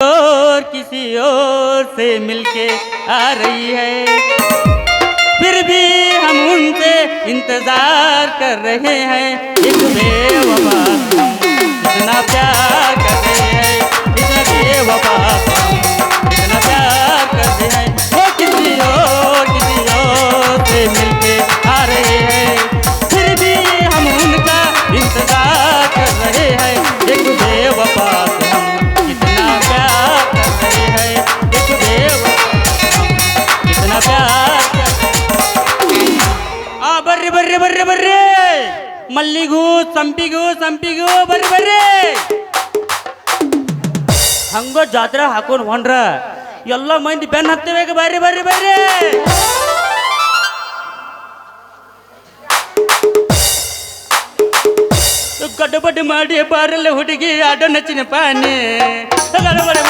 और किसी और से मिलके आ रही है। फिर भी हम उनसे इंतज़ार कर रहे हैं। इस बेवफा इतना प्यार कर रहे हैं। ಬರ್ರಿ ಬರ್ರಿ ಹಂಗ ಜಾತ್ರೆ ಹಾಕೊಂಡು ಹೊಂಡ್ರ. ಎಲ್ಲ ಮಂದಿ ಬೆನ್ ಹತ್ತಬೇಕು ಬರ್ರಿ ಬರ್ರಿ ಬರ್ರಿ. ಗಡ್ಡಬಡ್ಡಿ ಮಾಡಿ ಬಾರಲ್ಲ ಹುಡುಗಿ ಅಡ್ಡ ನಚ್ಚಿನ ಪಾನಿ. ಗಡಬಡಿ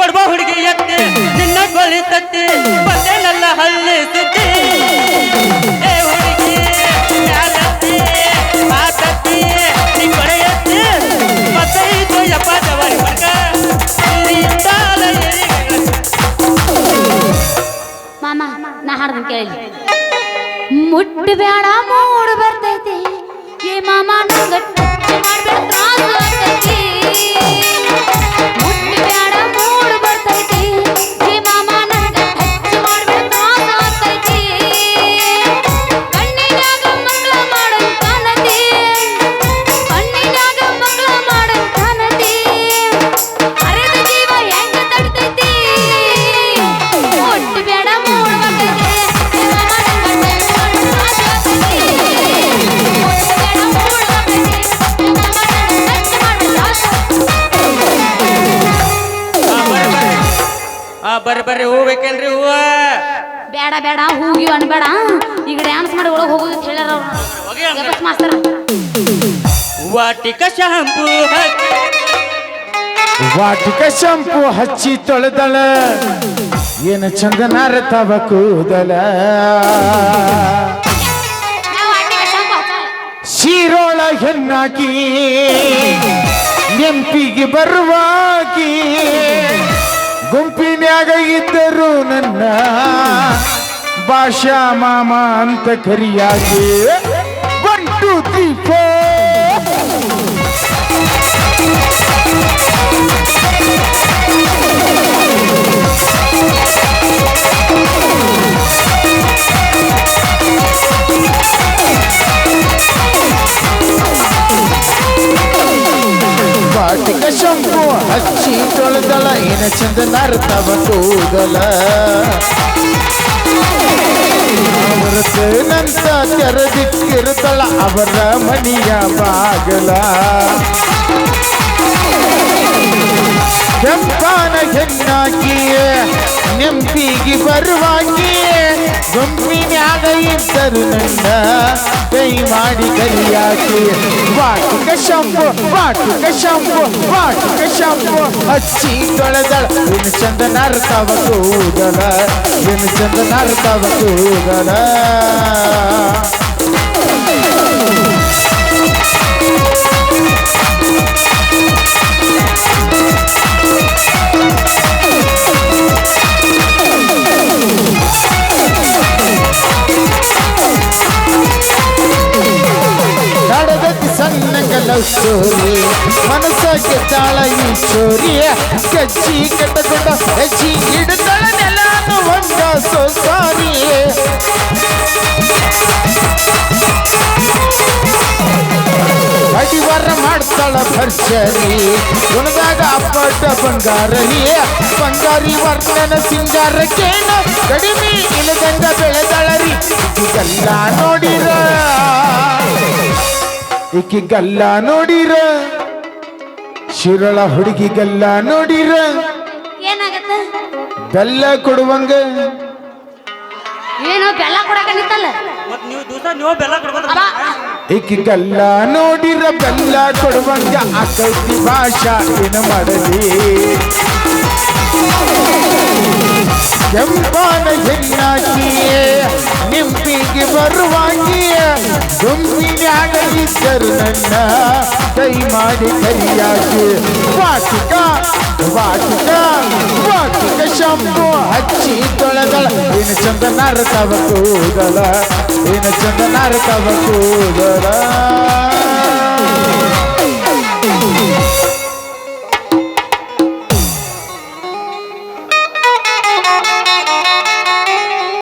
ಕೊಡ್ಬ ಹುಡುಗಿ ಎತ್ತಿ ನಿನ್ನ ಕೊಳಿತತ್ತಿ ಬಂದೇನಲ್ಲ ಹಳ್ಳಿ ಸುದ್ದಿ. ಏ ಹುಡುಗಿ ಮತ್ತೆ ಮಾಮ, ನಾ ಹಾಡ್ದು ಕೇಳಿ ಮುಟ್ಟು ಬೇಡ ಅನ್ಬೇಡ ಈಗ ಡ್ಯಾನ್ಸ್ ಮಾಡಿ ಒಳಗೆ ಹೋಗೋದು ಮಾಸ್ತರ ವಾಟಿಕ ಶಾಂಪು ವಾಟಿಕ ಶಾಂಪು ಹಚ್ಚಿ ತೊಳೆದಳ. ಏನು ಚಂದನಾರ ತವ ಕೂದಲ. ಶಿರೋಳ ಹೆಣ್ಣಾಕಿ ನೆಂಪಿಗೆ ಬರುವಾಗಿ ಗುಂಪಿನ್ಯಾಗ ಇದ್ದರು बादशाह मामा अंत खरिया वन टू थ्री शंभू हच्ची दला इन चंद नर तब तू गला ನಂತ ತೆರೆದಿಟ್ಟಿರುತ್ತಳ ಅವರ ಮನೆಯ ಬಾಗಲ. ಕೆಂಪಾನ ಹೆಣ್ಣಾಕಿಯೇ ನೆಂಪಿಗೆ ಬರುವಾಗಿಯೇ ಗುಂಪಿನ್ಯಾಗ ಇದ್ದರು ನನ್ನ? ಕೈ ಮಾಡಿ ಕರಿಯಾಕೆ ವಾಟಿಕ ಶಂಪು ವಾಟಿಕ ಶಂಪು ವಾಟಿಕ ಶಂಪು. ಹಚ್ಚಿ ತೊಳೆದಳ. ಏನು ಚಂದ ನರ್ತವ ಕೂದಲ ಏನು ಚಂದ ನರ್ತವ ಕೂದಲ. ಲವ್ ಸ್ಟೋರಿ ಮನಸ್ಸಾಗೆ ತಾಳ ಈ ಚೋರಿ ಕಚ್ಚಿ ಕಟ್ಟಕೊಂಡ ಹೆಚ್ಚಿ ಹಿಡಿದಳ ನೆಲಾನು ಒಂದ ಸೋ ಸಾರಿ ಅಡಿವಾರ ಮಾಡ್ತಾಳ ಭರ್ಜರಿ. ಒಣದಾಗ ಅಪ್ಪಟ ಬಂಗಾರಲಿ ಬಂಗಾರಿ ವರ್ಣನ ಸಿಂಗಾರಕ್ಕೇನು? ಕಡಿಮೆ ಇಲ್ಲದಂಗ ಬೆಳೆದಳರಿ. ಇದೆಲ್ಲ ನೋಡಿರ. ಈಕಿಗಲ್ಲ ನೋಡಿರ? ಶಿರಳ ಹುಡುಗಿಗಲ್ಲ ನೋಡಿರ? ಏನಾಗತ್ತ? ಬೆಲ್ಲ ಕೊಡುವಂಗ? ಏನು ಬೆಲ್ಲ ಕೊಡಕ ನಿಂತಲ್ಲ? ಮತ್ ನೀವು ದಿವಸ ನೀವು ಬೆಲ್ಲ ಕೊಡ್ಬೋದು ಅಬ್ಬಾ. ಈಕಿಗಲ್ಲ ನೋಡಿರ ಬೆಲ್ಲ ಕೊಡುವಂಗ? ಆಕೈತಿ ಭಾಷಾ ಏನು ಮಾಡಲಿ? ಕೆಂಪಾನ ಹೆಣ್ಣಾಕಿಯೇ ನಿಂಪಿಗೆ ಬರುವಾಗಿಯೇ ಇದ್ದರು ನನ್ನ ಕೈ ಮಾಡಿ ಕೈಯಾಗಿ ವಾಟಿಕ ವಾಟಿಕ ವಾಟಿಕ ಶಂಭು ಹಚ್ಚಿ ತೊಳೆದಳ. ಏನು ಚಂದ ತವ ಕೂದಲ, ಏನು ಚಂದ ತವ ಕೂದಲ.